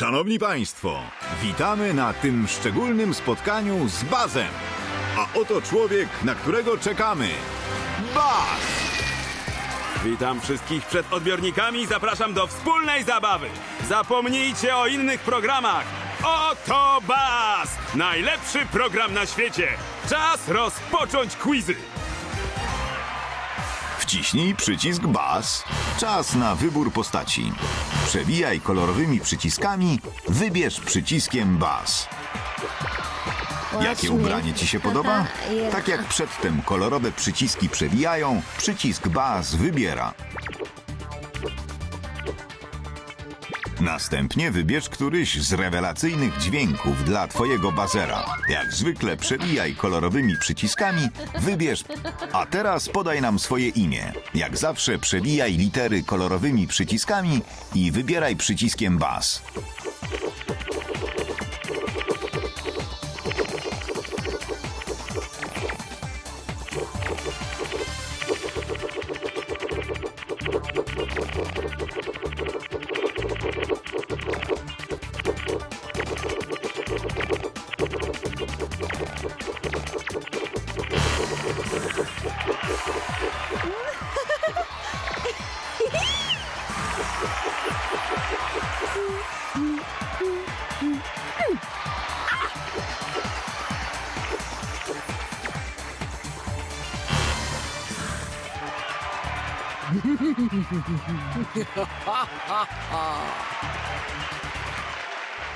Szanowni Państwo, witamy na tym szczególnym spotkaniu z Bazem. A oto człowiek, na którego czekamy. Baz! Witam wszystkich przed odbiornikami i zapraszam do wspólnej zabawy. Zapomnijcie o innych programach. Oto Bas! Najlepszy program na świecie. Czas rozpocząć quizy. Wciśnij przycisk Baz. Czas na wybór postaci. Przewijaj kolorowymi przyciskami, wybierz przyciskiem Baz. Jakie ubranie ci się podoba? Tak jak przedtem kolorowe przyciski przewijają, przycisk Baz wybiera. Następnie wybierz któryś z rewelacyjnych dźwięków dla twojego bazera. Jak zwykle przewijaj kolorowymi przyciskami, wybierz. A teraz podaj nam swoje imię. Jak zawsze przewijaj litery kolorowymi przyciskami i wybieraj przyciskiem bas.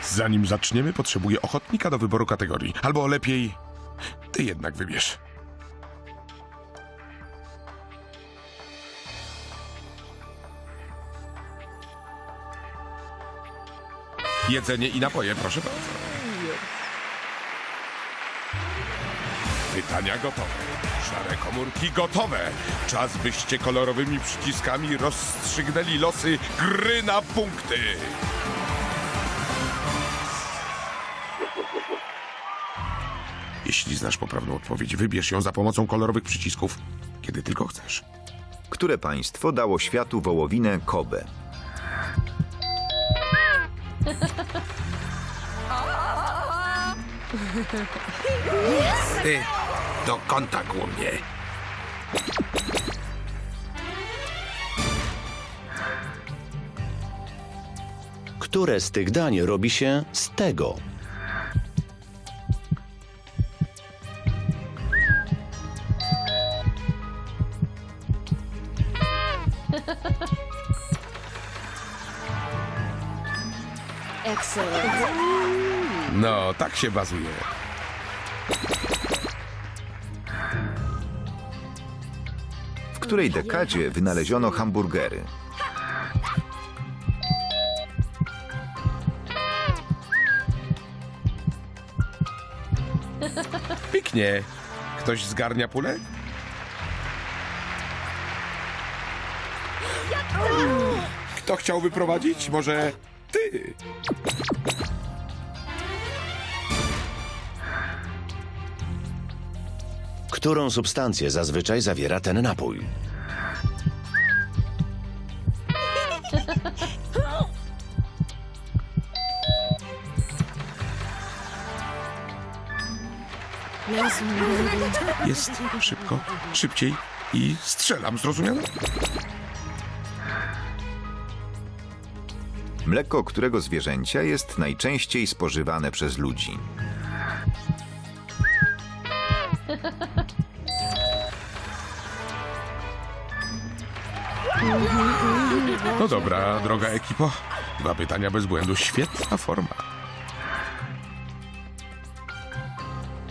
Zanim zaczniemy, potrzebuję ochotnika do wyboru kategorii. Albo lepiej, ty jednak wybierz. Jedzenie i napoje, proszę bardzo. Pytania gotowe. Szare komórki gotowe. Czas byście kolorowymi przyciskami rozstrzygnęli losy gry na punkty. Jeśli znasz poprawną odpowiedź, wybierz ją za pomocą kolorowych przycisków, kiedy tylko chcesz. Które państwo dało światu wołowinę Kobe? Ty, do kąta głównie. Które z tych dań robi się z tego? Excellent. No, tak się bazuje. Której dekadzie wynaleziono hamburgery? Piknie. Ktoś zgarnia pulę? Kto chciałby prowadzić? Może ty? Którą substancję zazwyczaj zawiera ten napój? Jest szybko, szybciej i strzelam, zrozumiano? Mleko którego zwierzęcia jest najczęściej spożywane przez ludzi? No dobra, droga ekipo. Dwa pytania bez błędu. Świetna forma.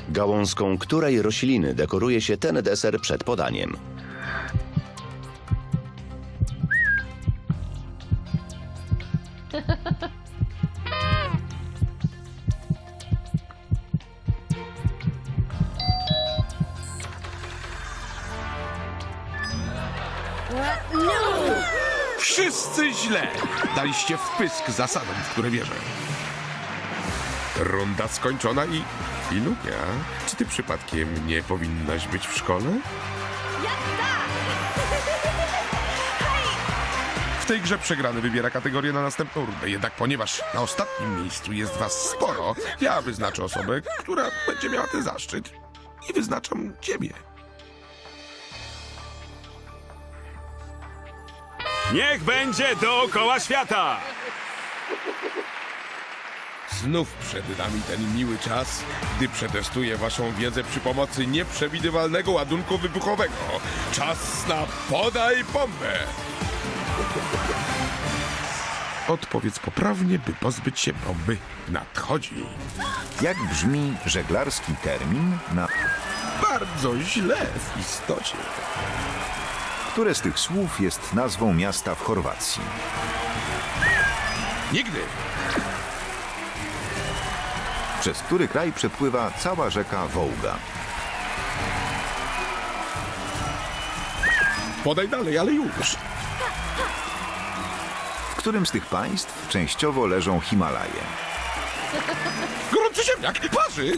Gałązką której rośliny dekoruje się ten deser przed podaniem? Daliście wpysk zasadom, w które wierzę. Runda skończona i... Ilunia, czy ty przypadkiem nie powinnaś być w szkole? W tej grze przegrany wybiera kategorię na następną rundę. Jednak ponieważ na ostatnim miejscu jest was sporo, ja wyznaczę osobę, która będzie miała ten zaszczyt. I wyznaczam ciebie. Niech będzie dookoła świata! Znów przed nami ten miły czas, gdy przetestuję waszą wiedzę przy pomocy nieprzewidywalnego ładunku wybuchowego. Czas na podaj bombę! Odpowiedz poprawnie, by pozbyć się bomby. Nadchodzi. Jak brzmi żeglarski termin na Bardzo źle w istocie. Które z tych słów jest nazwą miasta w Chorwacji? Nigdy. Przez który kraj przepływa cała rzeka Wołga? Podaj dalej, ale już. W którym z tych państw częściowo leżą Himalaje? Gorący ziemniak, parzy!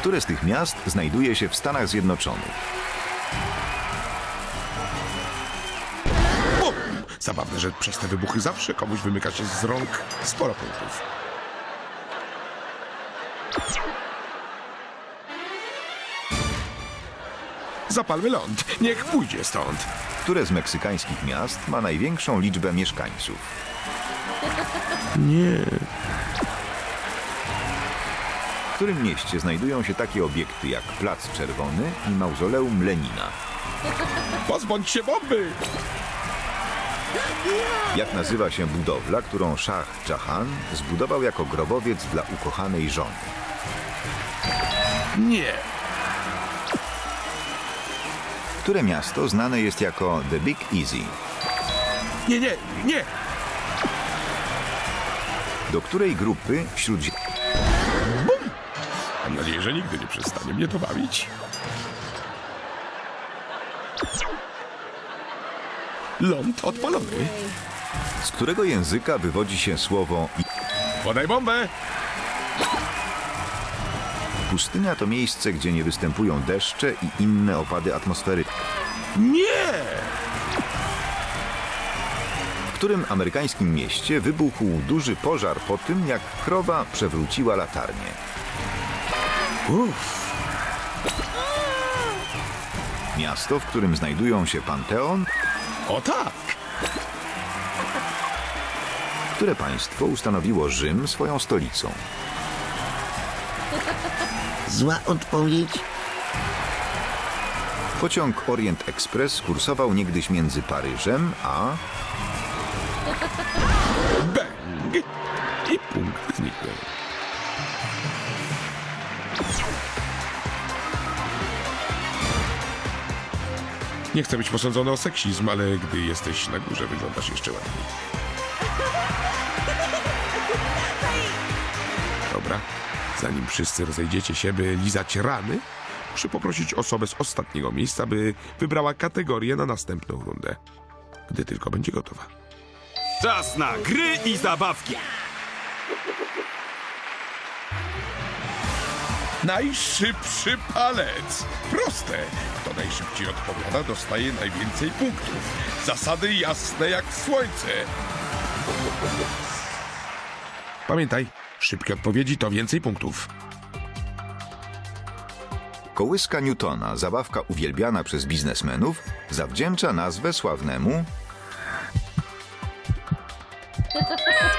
Które z tych miast znajduje się w Stanach Zjednoczonych? Zabawne, że przez te wybuchy zawsze komuś wymyka się z rąk sporo punktów. Zapalmy ląd. Niech pójdzie stąd. Które z meksykańskich miast ma największą liczbę mieszkańców? Nie. W którym mieście znajdują się takie obiekty jak Plac Czerwony i Mauzoleum Lenina? Pozbądź się bomby! Jak nazywa się budowla, którą Szach Jahan zbudował jako grobowiec dla ukochanej żony? Nie. Które miasto znane jest jako The Big Easy? Nie, nie, nie. Do której grupy wśród zie- Mam nadzieję, że nigdy nie przestanie mnie to bawić. Ląd odpalony. z którego języka wywodzi się słowo Podaj bombę! pustynia to miejsce, gdzie nie występują deszcze i inne opady atmosfery. Nie! W którym amerykańskim mieście wybuchł duży pożar po tym, jak krowa przewróciła latarnię? Uff. Miasto, w którym znajdują się Panteon, O tak! które państwo ustanowiło Rzym swoją stolicą. Zła odpowiedź. Pociąg Orient Express kursował niegdyś między Paryżem a Bang! I punkt zniknął. Nie chcę być posądzony o seksizm, ale gdy jesteś na górze, wyglądasz jeszcze ładniej. Dobra, zanim wszyscy rozejdziecie się, by lizać rany, muszę poprosić osobę z ostatniego miejsca, by wybrała kategorię na następną rundę. Gdy tylko będzie gotowa. Czas na gry i zabawki! Najszybszy palec. Proste. Kto najszybciej odpowiada, dostaje najwięcej punktów. Zasady jasne jak słońce. Pamiętaj, szybkie odpowiedzi to więcej punktów. Kołyska Newtona, zabawka uwielbiana przez biznesmenów, zawdzięcza nazwę sławnemu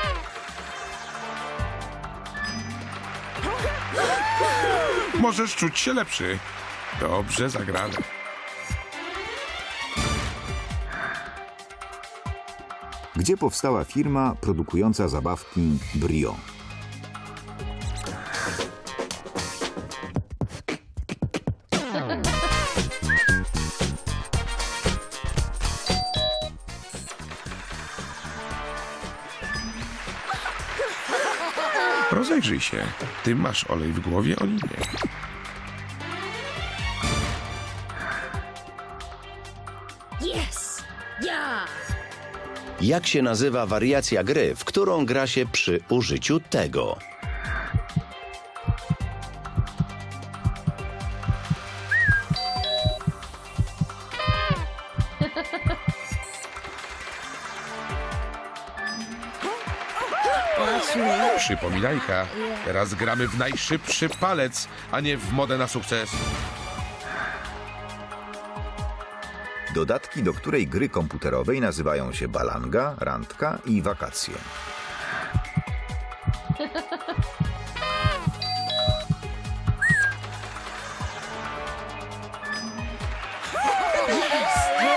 Możesz czuć się lepszy. Dobrze zagrane. gdzie powstała firma produkująca zabawki Brio. Się. Ty masz olej w głowie, oni nie. Yes! Yeah! Jak się nazywa wariacja gry, w którą gra się przy użyciu tego? Przypominajka, teraz gramy w najszybszy palec, a nie w modę na sukces. Dodatki do której gry komputerowej nazywają się balanga, randka i wakacje.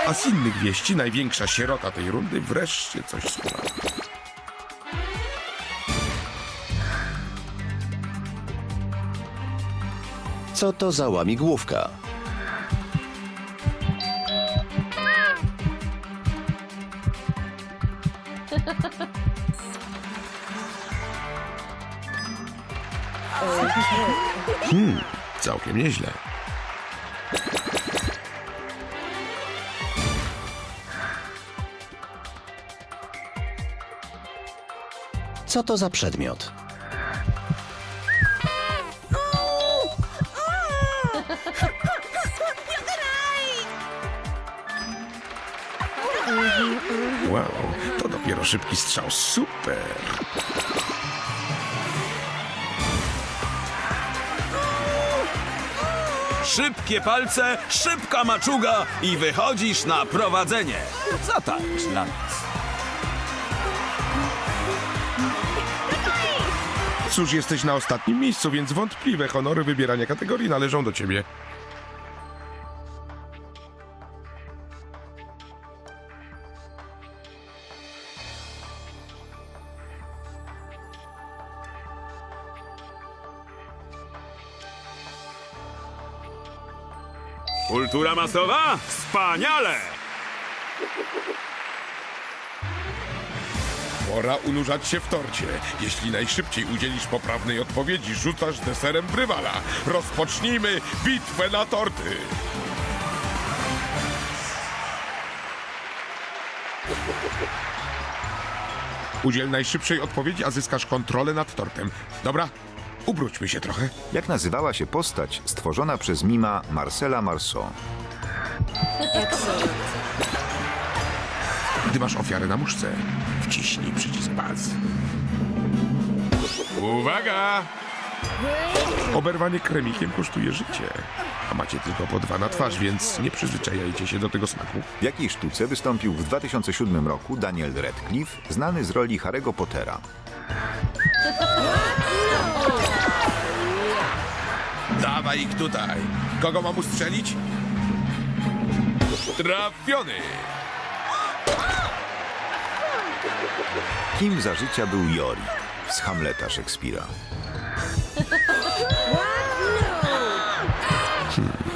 A z innych wieści największa sierota tej rundy wreszcie coś skuła. Co to za łamigłówka? Całkiem nieźle. Co to za przedmiot? To szybki strzał. Super. Szybkie palce, szybka maczuga i wychodzisz na prowadzenie. Zatańcz dla nas. Cóż, jesteś na ostatnim miejscu, więc wątpliwe honory wybierania kategorii należą do ciebie. Kultura masowa? Wspaniale! Pora unurzać się w torcie. Jeśli najszybciej udzielisz poprawnej odpowiedzi, rzucasz deserem w rywala. Rozpocznijmy bitwę na torty. Udziel najszybszej odpowiedzi, a zyskasz kontrolę nad tortem. Dobra, ubróćmy się trochę. Jak nazywała się postać stworzona przez mima Marcela Marceau? Gdy masz ofiarę na muszce, wciśnij przycisk baz. Uwaga! Oberwanie kremikiem kosztuje życie. A macie tylko po dwa na twarz, więc nie przyzwyczajajcie się do tego smaku. W jakiej sztuce wystąpił w 2007 roku Daniel Radcliffe, znany z roli Harry'ego Pottera? Dawaj ich tutaj. Kogo mam ustrzelić? Trafiony! Kim za życia był Jorik z Hamleta Szekspira?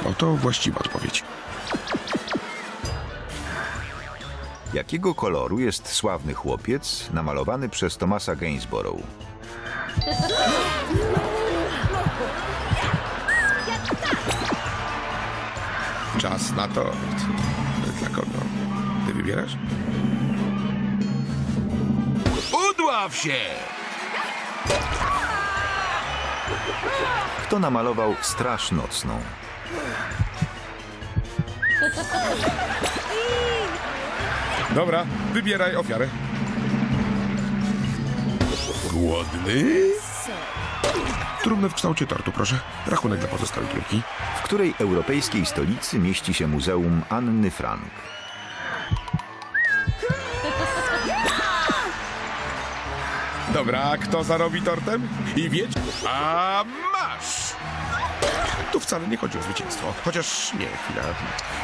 Oto właściwa odpowiedź. Jakiego koloru jest sławny chłopiec namalowany przez Thomasa Gainsborough? Czas na tort. Dla kogo? Ty wybierasz? Udław się! Kto namalował Straż Nocną? Dobra, wybieraj ofiarę. Głodny? Trumnę w kształcie tortu, proszę. Rachunek dla pozostałej trójki. W której europejskiej stolicy mieści się Muzeum Anny Frank? Dobra, kto zarobi tortem? I wiedź... A masz! Tu wcale nie chodzi o zwycięstwo. Chociaż nie, chwila.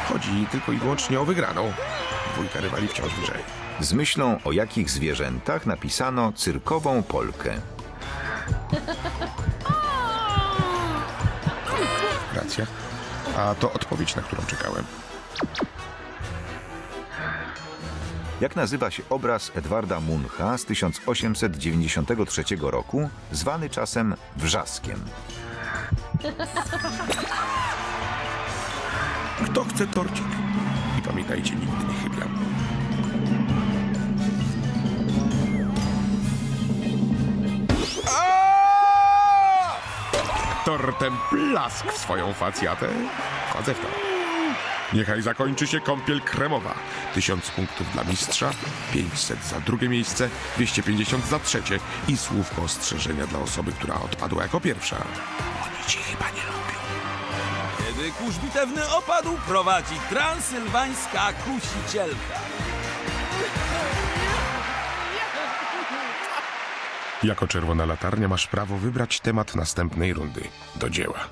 Chodzi tylko i wyłącznie o wygraną. Dwójka rywali wciąż wyżej. Z myślą o jakich zwierzętach napisano cyrkową Polkę? A to odpowiedź, na którą czekałem. Jak nazywa się obraz Edwarda Muncha z 1893 roku, zwany czasem Wrzaskiem? Kto chce torcik? I pamiętajcie, nigdy Tortem plask w swoją facjatę. Chodzę w to. Niechaj zakończy się kąpiel kremowa. 1000 punktów dla mistrza, 500 za drugie miejsce, 250 za trzecie i słówko ostrzeżenia dla osoby, która odpadła jako pierwsza. Oni ci chyba nie lubią. Kiedy kurz bitewny opadł, prowadzi transylwańska kusicielka. Jako czerwona latarnia masz prawo wybrać temat następnej rundy. Do dzieła.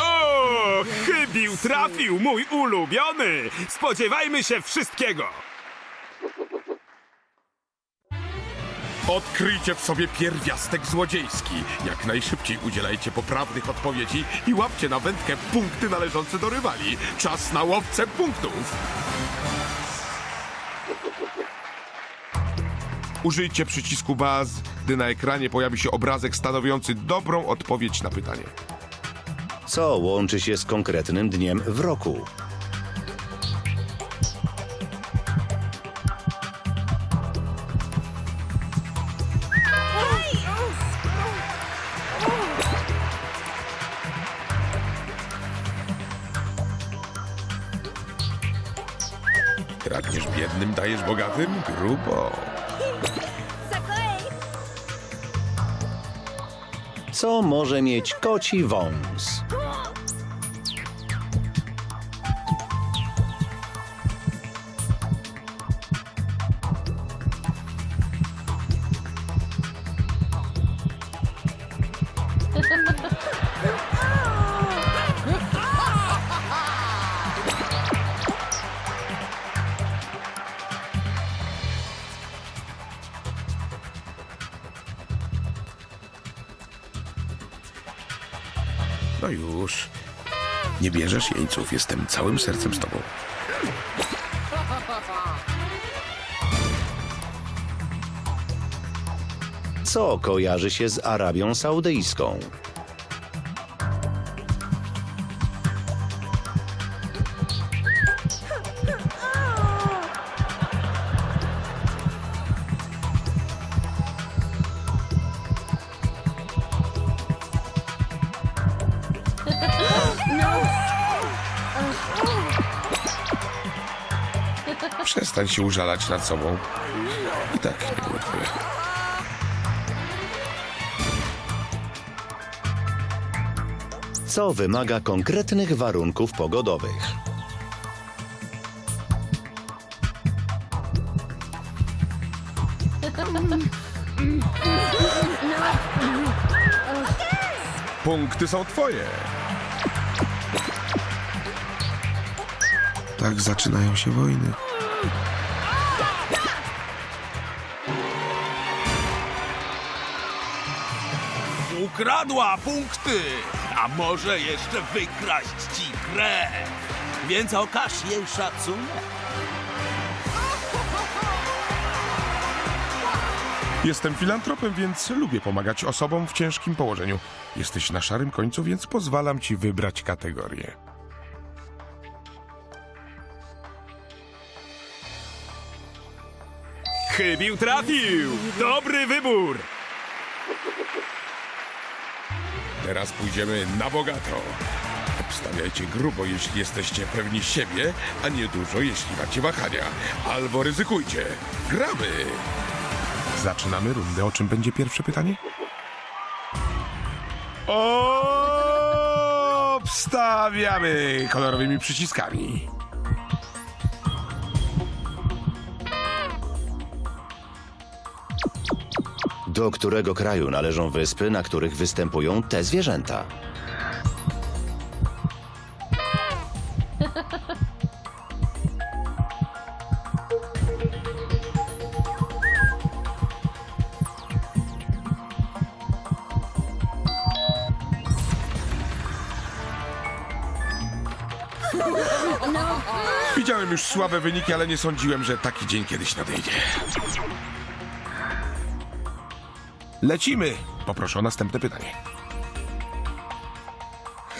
O, chybił trafił, mój ulubiony! Spodziewajmy się wszystkiego! Odkryjcie w sobie pierwiastek złodziejski. Jak najszybciej udzielajcie poprawnych odpowiedzi i łapcie na wędkę punkty należące do rywali. Czas na łowcę punktów. Użyjcie przycisku baz, gdy na ekranie pojawi się obrazek stanowiący dobrą odpowiedź na pytanie. Co łączy się z konkretnym dniem w roku? Bogatym? Grubo. Co może mieć koci wąs? Nie bierzesz jeńców, jestem całym sercem z tobą. Co kojarzy się z Arabią Saudyjską? Przestań się użalać nad sobą. I tak nie były twoje. Co wymaga konkretnych warunków pogodowych? Punkty są twoje. Tak zaczynają się wojny. Ukradła punkty, a może jeszcze wykraść ci krew. Więc okaż jej szacunek. Jestem filantropem, więc lubię pomagać osobom w ciężkim położeniu. Jesteś na szarym końcu, więc pozwalam ci wybrać kategorię. Chybił trafił! Dobry wybór! Teraz pójdziemy na bogato. Obstawiajcie grubo, jeśli jesteście pewni siebie, a nie dużo, jeśli macie wahania. Albo ryzykujcie. Gramy! Zaczynamy rundę. O czym będzie pierwsze pytanie? Obstawiamy kolorowymi przyciskami. Do którego kraju należą wyspy, na których występują te zwierzęta? Widziałem już słabe wyniki, ale nie sądziłem, że taki dzień kiedyś nadejdzie. Lecimy! Poproszę o następne pytanie.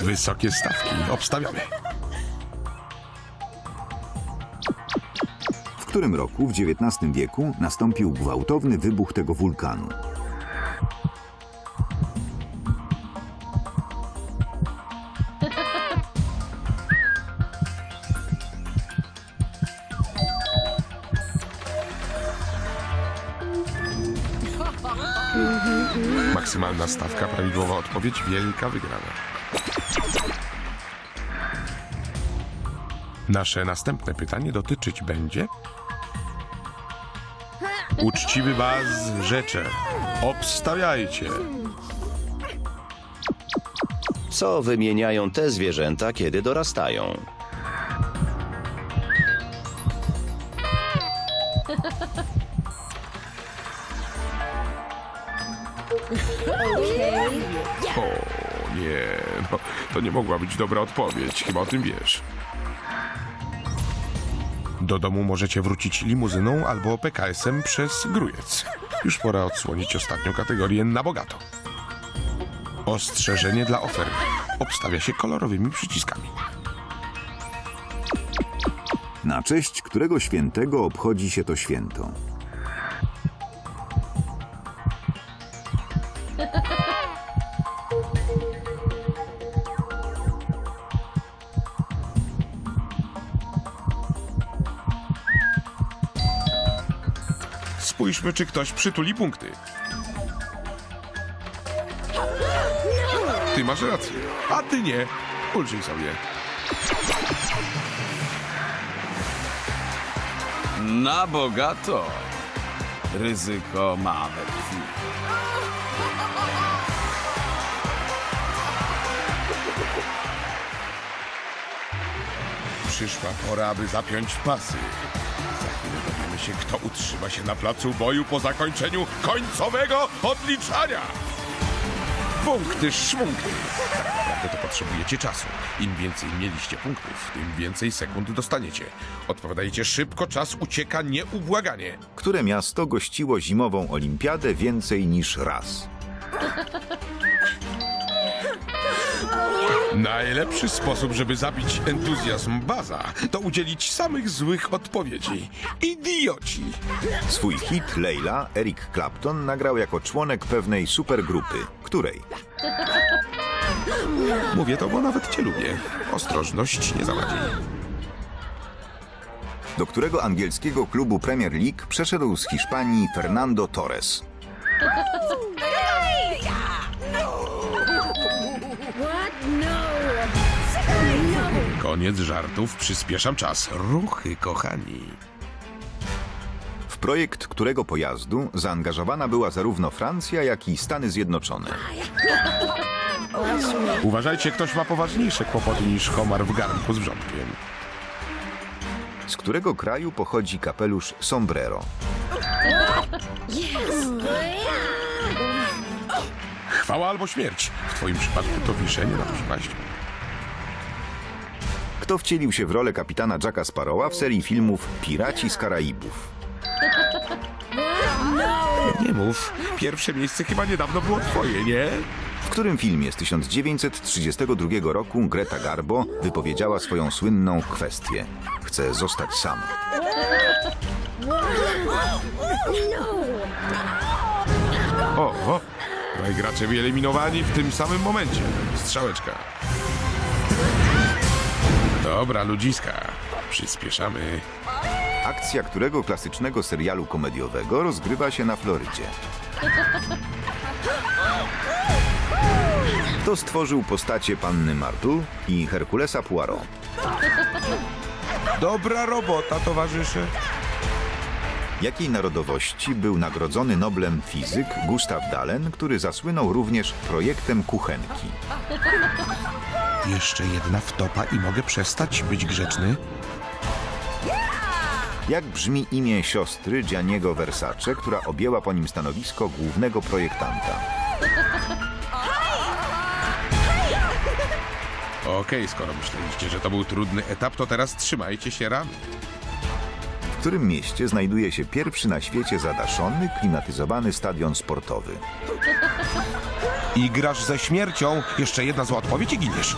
Wysokie stawki. Obstawiamy. którym roku w XIX wieku nastąpił gwałtowny wybuch tego wulkanu? Maksymalna stawka, prawidłowa odpowiedź, wielka wygrana. Nasze następne pytanie dotyczyć będzie... Uczciwy was rzecze. Obstawiajcie. Co wymieniają te zwierzęta, kiedy dorastają? To nie mogła być dobra odpowiedź, chyba o tym wiesz. Do domu możecie wrócić limuzyną albo PKS-em przez Grujec. Już pora odsłonić ostatnią kategorię na bogato. Ostrzeżenie dla oferty. Obstawia się kolorowymi przyciskami. Na cześć którego świętego obchodzi się to święto? Spójrzmy, czy ktoś przytuli punkty. Ty masz rację, a ty nie. Ulżyj sobie. Na bogato. Ryzyko ma we krwi. Przyszła pora, aby zapiąć pasy. Za chwilę dowiemy się, kto utrzyma się na placu boju po zakończeniu końcowego odliczania. Punkty, szmunkty. Tak naprawdę to potrzebujecie czasu. Im więcej mieliście punktów, tym więcej sekund dostaniecie. Odpowiadajcie szybko, czas ucieka nieubłaganie. Które miasto gościło zimową olimpiadę więcej niż raz? Najlepszy sposób, żeby zabić entuzjazm baza, to udzielić samych złych odpowiedzi. Idioci! Swój hit Leila Eric Clapton nagrał jako członek pewnej supergrupy. Której? Mówię to, bo nawet cię lubię. Ostrożność nie zawadzi. Do którego angielskiego klubu Premier League przeszedł z Hiszpanii Fernando Torres? Koniec żartów, przyspieszam czas. Ruchy, kochani. W projekt którego pojazdu zaangażowana była zarówno Francja, jak i Stany Zjednoczone? Uważajcie, ktoś ma poważniejsze kłopoty niż homar w garnku z wrzątkiem. Z którego kraju pochodzi kapelusz sombrero? Chwała albo śmierć. W twoim przypadku to wiszenie na przypaść. Kto wcielił się w rolę kapitana Jacka Sparrowa w serii filmów Piraci z Karaibów? Nie mów. Pierwsze miejsce chyba niedawno było twoje, nie? W którym filmie z 1932 roku Greta Garbo wypowiedziała swoją słynną kwestię Chcę zostać sama. O, o. Dwaj gracze wyeliminowani w tym samym momencie. Strzałeczka. Dobra, ludziska. Przyspieszamy. Akcja którego klasycznego serialu komediowego rozgrywa się na Florydzie? Kto stworzył postacie Panny Martu i Herkulesa Poirot? Dobra robota, towarzysze. Jakiej narodowości był nagrodzony Noblem fizyk Gustav Dalen, który zasłynął również projektem kuchenki? Jeszcze jedna wtopa i mogę przestać być grzeczny? Jak brzmi imię siostry Gianniego Versace, która objęła po nim stanowisko głównego projektanta? Okej, skoro myśleliście, że to był trudny etap, to teraz trzymajcie się ramy. W którym mieście znajduje się pierwszy na świecie zadaszony, klimatyzowany stadion sportowy? I grasz ze śmiercią. Jeszcze jedna zła odpowiedź i giniesz.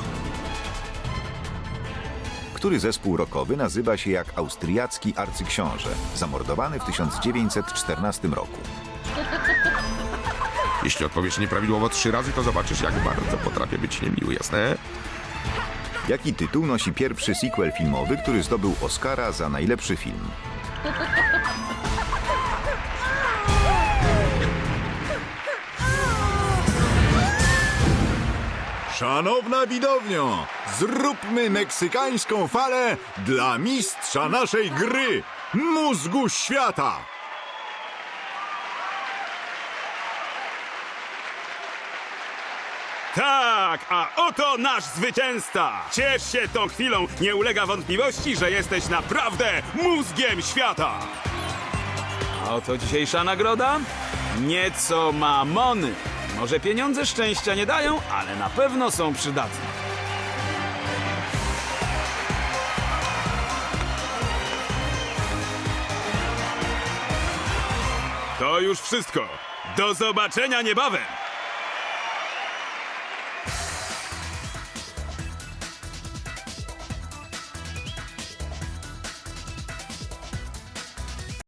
który zespół rockowy nazywa się jak austriacki arcyksiąże, zamordowany w 1914 roku. Jeśli odpowiesz nieprawidłowo trzy razy, to zobaczysz, jak bardzo potrafię być niemiły, jasne? Jaki tytuł nosi pierwszy sequel filmowy, który zdobył Oscara za najlepszy film? Szanowna widownio, zróbmy meksykańską falę dla mistrza naszej gry, mózgu świata. Tak, a oto nasz zwycięzca! Ciesz się tą chwilą, nie ulega wątpliwości, że jesteś naprawdę mózgiem świata! A oto dzisiejsza nagroda? Nieco mamony. Może pieniądze szczęścia nie dają, ale na pewno są przydatne. To już wszystko. Do zobaczenia niebawem!